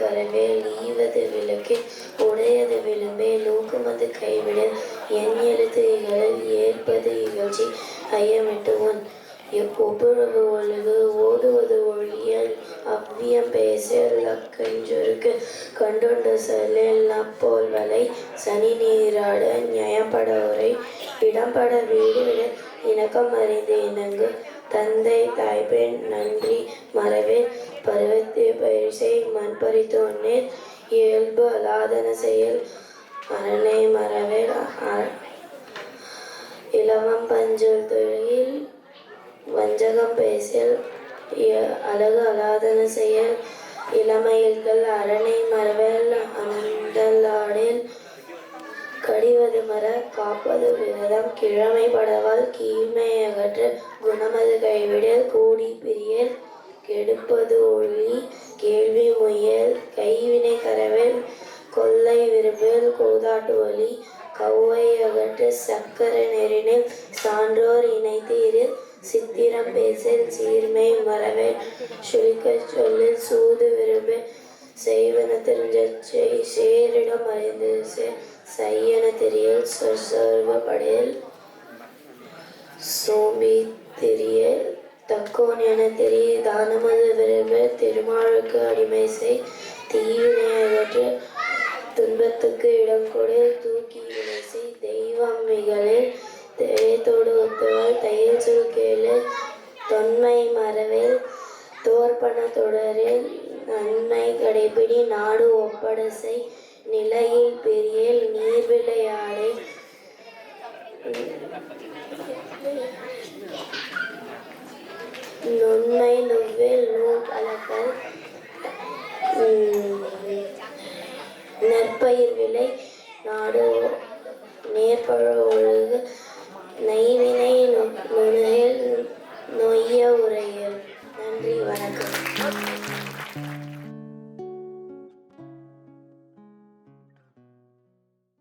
கரவேல் ஈவது விளக்கில் உடையது விளம்பே நோக்குமது கைவிட. என் எழுத்து இகழல் ஏற்பது இகழ்ச்சி ஐயமிட்டு ஒப்புரவு ஒழுகு ஓதுவது ஒழியல் அவ்வியம் பேச லக்கஞ்சொருக்கு கண்டுண்ட செல்லில் நப்போல் வலை சனி நீராட நியாயப்பட உரை இடம்பட வீடு விட இணக்கம் அறிந்து இணங்கு. தந்தை தாய்பெண் நன்றி. இயல்பு அலாதன செயல் அரணை மறவே அ- பஞ்சல் தொழில் வஞ்சகம் பேசல் அழகு அலாதன செயல் இளமையில்கள் அரணை மறவல் அனந்தலாடில் கடிவது மர காப்பது விரதம் கிழமை படவால் கீழ்மை அகற்ற குணமது கைவிடல் கூடி பிரியல் கெடுப்பது ஒளி கொல்லை கூதாட்டு வழி கவ்வை அகற்று சக்கர நெறினில் சான்றோர் இணைத்து இரு சித்திரம் பேசல் சீர்மை மறவே சுழிக்க சொல்லு சூது விரும்பு செய்வன தெரிஞ்ச சேரிடம் அறிந்து செய்யன தெரியல் சொற்சர்வ படையல் சோம்பி தெரிய தக்கோன் என தெரிய தானமது விரும்பு திருமாலுக்கு அடிமை செய் தீவினை அகற்று துன்பத்துக்கு இடம் கொடு. தூக்கி வினை செய் தெய்வம் மிகளில் தெய்வத்தோடு தையல் சொல் கேளு தொன்மை மறவேல் தோற்பன தொடரில் நன்மை கடைபிடி. நாடு ஒப்படசை. நிலையில் பெரியல் நீர் விளையாடை நுண்மை நெற்பயிர் விலை நாடு நேர்பழ நெய்வினை நைவினை நுணையில் நொய்ய உரையல். நன்றி வணக்கம்.